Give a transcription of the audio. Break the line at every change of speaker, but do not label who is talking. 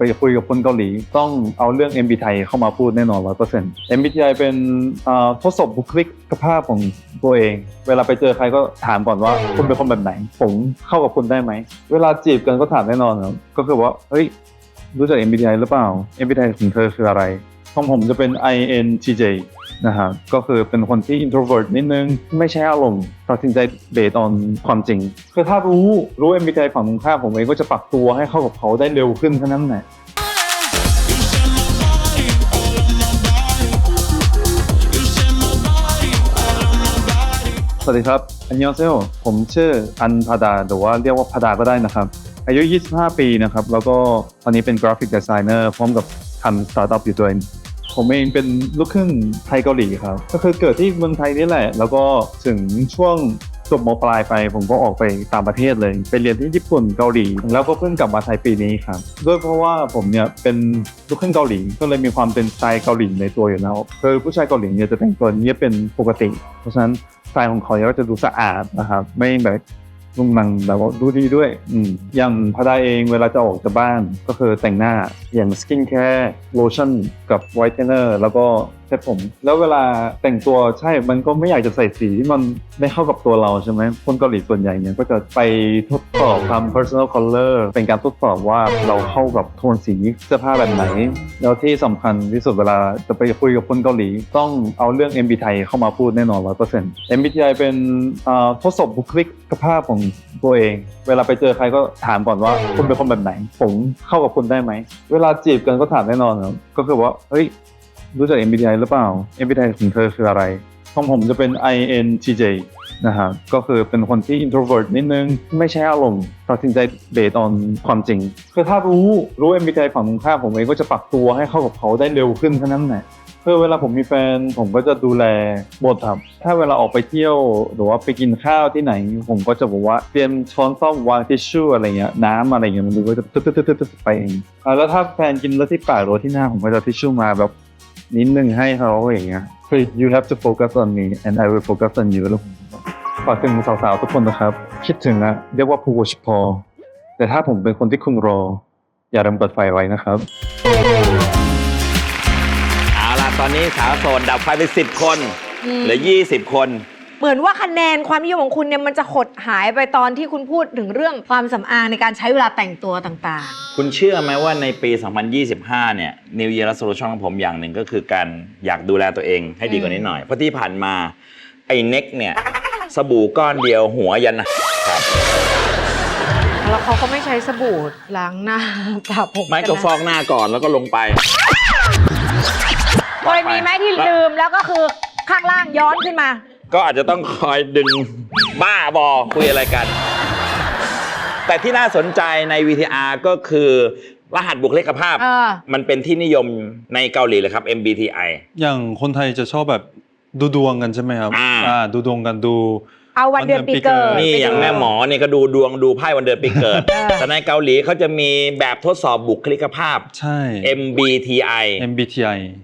ไปคุยกับคนเกาหลี ต้องเอาเรื่อง MBTI เข้ามาพูดแน่นอน 100% MBTI เป็นเอ่อทดสอบบุคลิกภาพของตัวเอง เวลาไปเจอใครก็ถามก่อนว่าคุณเป็นคนแบบไหน ผมเข้ากับคุณได้ไหม เวลาจีบกันก็ถามแน่นอนครับ ก็คือว่า เฮ้ย รู้จัก MBTI หรือเปล่า MBTI ของเธอคืออะไร ของผมจะเป็น INTJ นะครับก็คือเป็นคนที่ introvert นิดนึง ไม่ใช่อารมณ์ตัดสินใจ based on ความจริงคือถ้ารู้รู้ MBTI ฝั่งตรงข้ามผมเองก็จะปรับตัวให้เข้ากับเขาได้เร็วขึ้นเท่านั้นแหละสวัสดีครับ อันยองเซลผมชื่ออันพาดาหรือว่าเรียกว่าพาดาก็ได้นะครับ อายุ 25 ปีนะครับ แล้วก็ตอนนี้เป็นกราฟิกดีไซเนอร์พร้อมกับทำสตาร์ทอัพอยู่ด้วย ผมเองเป็นลูกครึ่งไทยเกาหลีครับ ก็คือเกิดที่เมืองไทยนี่แหละ แล้วก็ถึงช่วงจบมปลายไปผมก็ออกไปต่างประเทศเลย ไปเรียนที่ญี่ปุ่นเกาหลี แล้วก็เพิ่งกลับมาไทยปีนี้ครับด้วยเพราะว่าผมเนี่ยเป็นลูกครึ่งเกาหลีก็เลยมีความเป็นสไตล์เกาหลีในตัวอยู่แล้วคือผู้ชายเกาหลีเนี่ยจะแต่งตัวเนี้ยเป็นปกติ เพราะฉะนั้นสไตล์ของเขาเนี่ยก็จะดูสะอาดนะครับไม่แบบ นุ่งนังแบบว่าดูดีด้วย อืมอย่างพาดาเองเวลาจะออกจากบ้านก็คือแต่งหน้าอย่างสกินแคร์โลชั่นกับไวท์เทนเนอร์แล้วก็เซ็ตผม แล้วเวลาแต่งตัวใช่ มันก็ไม่อยากจะใส่สีที่มันไม่เข้ากับตัวเราใช่ไหมคนเกาหลีส่วนใหญ่เนี่ยก็จะไปทดสอบทำ personal color เป็นการทดสอบว่าเราเข้ากับโทนสีเสื้อผ้าแบบไหน แล้วที่สำคัญที่สุดเวลาจะไปคุยกับคนเกาหลี ต้องเอาเรื่อง MBTI เข้ามาพูดแน่นอน100% MBTI เป็นทดสอบบุคลิกภาพของตัวเอง เวลาไปเจอใครก็ถามก่อนว่าคุณเป็นคนแบบไหน ผมเข้ากับคุณได้ไหม เวลาจีบกันก็ถามแน่นอนครับ ก็คือว่า เฮ้ย รู้จัก MBTI หรือเปล่า MBTI ของเธอคืออะไรของผมจะเป็น INTJ นะครับก็คือเป็นคนที่ introvert นิดนึง ไม่ใช่อารมณ์ตัดสินใจ based on ความจริงคือถ้ารู้รู้ MBTI ฝั่งตรงข้ามผมเองก็จะปรับตัวให้เข้ากับเขาได้เร็วขึ้นเท่านั้นแหละคือเวลาผมมีแฟนผมก็จะดูแลหมดครับถ้าเวลาออกไปเที่ยวหรือว่าไปกินข้าวที่ไหน ผมก็จะบอกว่าเตรียมช้อนซ่อมวางทิชชู่อะไรเงี้ยน้ำอะไรเงี้ยมันก็จะตึ๊ดตึ๊ดตึ๊ดไปเองอ่าแล้วถ้าแฟนกินแล้วที่ปากหรือที่หน้าผมก็จะทิชชู่มาแบบนิดนึงให้เขาอย่างเงี้ยคือ you have to focus on me and I will focus on you แล้วผมก็ ฝากถึงสาวๆทุกคนนะครับ คิดถึงนะเรียกว่าพูชพอ แต่ถ้าผมเป็นคนที่คุณรอ อย่าลืมเปิดไฟไว้นะครับ
เอาล่ะตอนนี้สาวโสดดับไฟไปสิบคน
อืม
เหลือยี่สิบคน
เหมือนว่าคะแนนความนิยมของคุณเนี่ยมันจะหดหายไปตอนที่คุณพูดถึงเรื่องความสำอางในการใช้เวลาแต่งตัวต่าง
คุณเชื่อไหมว่าในปี 2025 เนี่ย New Year Resolution ของผมอย่างหนึ่งก็คือการอยากดูแลตัวเองให้ดีกว่านี้หน่อย เพราะที่ผ่านมา ไอ้เน็กเนี่ย สบู่ก้อนเดียวหัวยันครับ
ๆแล้วเขาก็ไม่ใช้สบู่ล้างหน้าสระผม
ไม่ก็ฟอกหน้าก่อนแล้วก็ลงไป
เคยมีไหมที่ลืมแล้วก็คือข้างล่างย้อนขึ้นมา
ก็อาจจะต้องคอยดึงบ้าบอคุยอะไรกัน แต่ที่น่าสนใจใน VTR ก็คือรหัสบุคลิกภาพ
เออ
มันเป็นที่นิยมในเกาหลีเลยครับ MBTI
อย่างคนไทยจะชอบแบบ ดูดวงกันใช่ไหมครับ
อ่า
ดูดวงกันดู
เอาวันเดือนปีเกิด
นี่
ไปดู
อย่างแม่หมอเนี่ยก็ดูดวงดูไพ่วันเดือนปีเกิด
เออ
แต่ในเกาหลีเขาจะมีแบบทดสอบบุคลิกภาพ
ใช่
MBTI
MBTI